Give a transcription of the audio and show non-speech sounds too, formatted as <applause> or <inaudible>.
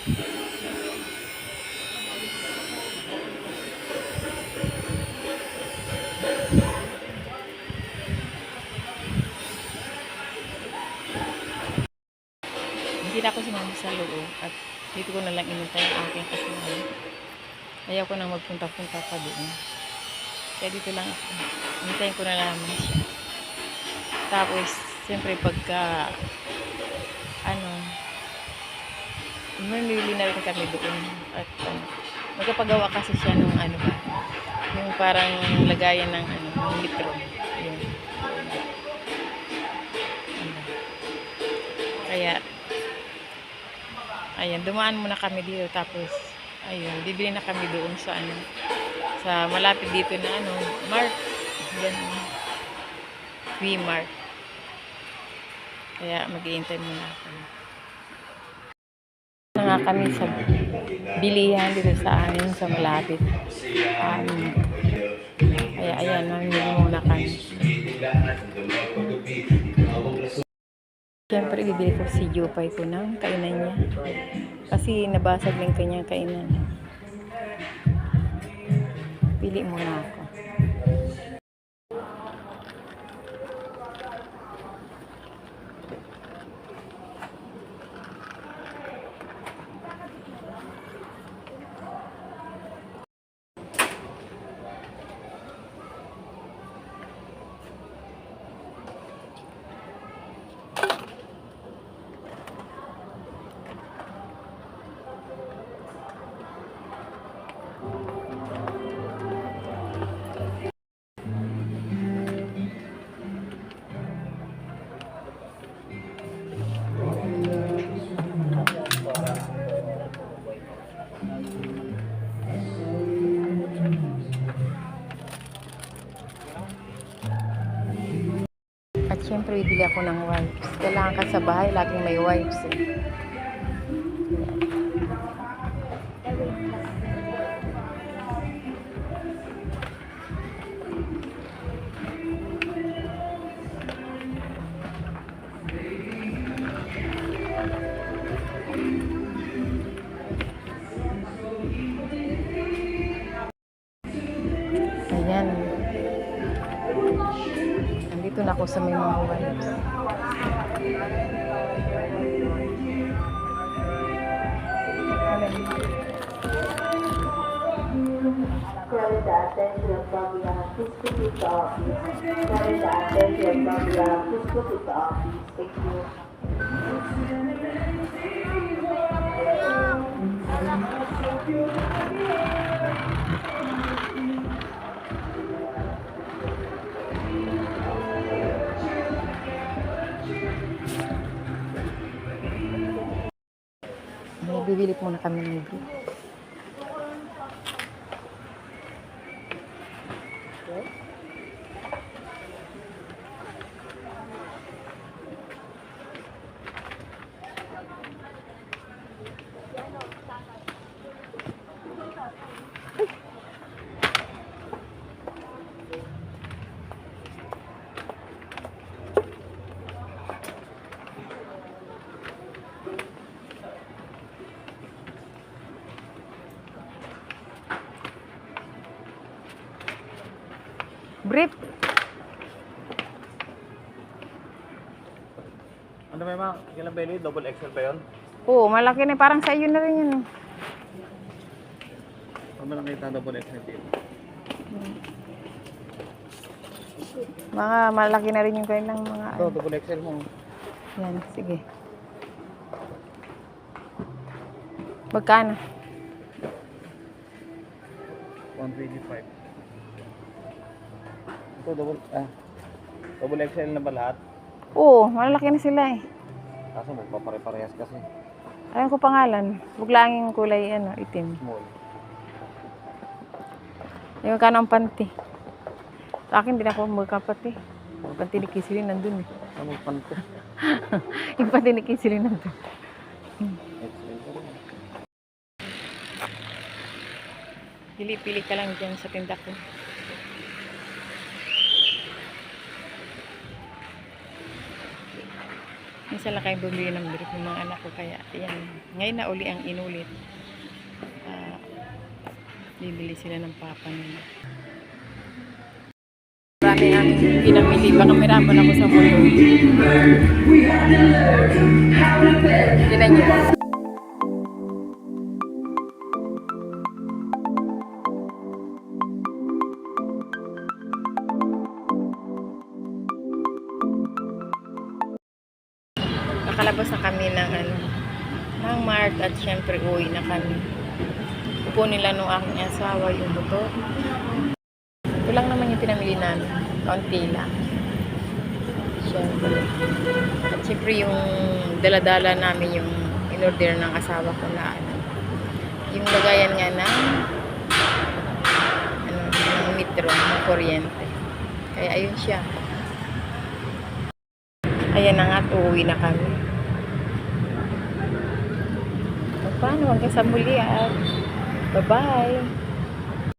Hindi na ako sumama sa loob at dito ko na lang inintay ang aking kasama. Ayaw ko nang magpunta-punta pa doon. Kaya dito lang ako. Intayin ko na naman siya. Tapos, siyempre pagka mamili na rin kami doon. At, ano, magkapagawa kasi siya nung ano ba, yung parang lagayan ng, ano, ng litro. Yun. Kaya, ayan, dumaan muna kami dito. Tapos, ayun, bibili na kami doon sa, ano, sa malapit dito na, ano, Mart. Yan, V-Mart. Kaya mag-iintay muna kami. Nga kami sa bilihan dito sa amin sa malapit. Um, kaya ayan, mamili muna kami. Siyempre, bibili ko si Jupay ko ng kainan niya. Kasi nabasag na yung kanyang kainan. Pili muna ako. At syempre, bibili ako ng wipes. Kailangan ka sa bahay, laging may wipes eh. Nandito na ako sa may mga wipes. Credit the attention put it to office. Credit the attention to office. Thank you. Bibili muna kami ng beef. Brief. Ano may mga ilang belly? Double XL pa yun? Oo, malaki na. Parang sa iyo na rin yun. Ano mo nakita double XL dito? Mga malaki na rin yung kanilang mga... Ito, Ano. double XL mo. Yan, sige. Magkano? 125. Ito, double, ah, double XL na ba lahat? Oo, malaki na sila eh. Kaso magpapare-parehas kasi. Ayun ko pangalan. Buglangin kulay ano, itim. Small. Yung kanang panty. Sa akin, din ako magkapati. Yung panty ni Kisilin nandun eh. Ano panto? <laughs> Yung panty ni Kisilin nandun. Pili-pili ka lang dyan sa tinda ko. Minsan lang kayo bumili ng brief ng mga anak ko. Kaya, yan. Ngayon na uli ang inulit. Ah, bibili sila ng papa nila. Marami ang pinamili. Baka miraman ako sa mundo. Tinan nyo. kami ng ano, ng Mart at syempre uwi na kami. Upo nila nung aking asawa yung motor. Ito lang naman yung pinamili namin. Kaunti lang. Syempre. At syempre yung daladala namin yung in-order ng asawa ko na ano. Yung lagayan nga ng ano, ng metro, ng kuryente. Kaya ayun siya. Ayan na nga, uuwi na kami. Paano? Hanggang sa muli at bye-bye.